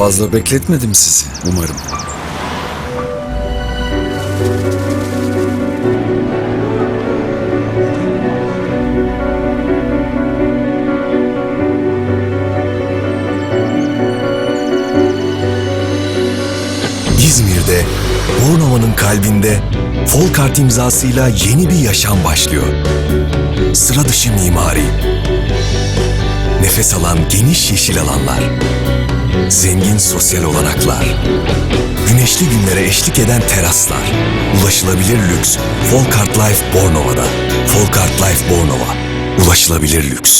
Fazla bekletmedim sizi umarım. İzmir'de, Bornova'nın kalbinde Folkart imzasıyla yeni bir yaşam başlıyor. Sıra dışı mimari. Nefes alan geniş yeşil alanlar. Zengin sosyal olanaklar. Güneşli günlere eşlik eden teraslar. Ulaşılabilir lüks. Folkart Life Bornova'da. Folkart Life Bornova. Ulaşılabilir lüks.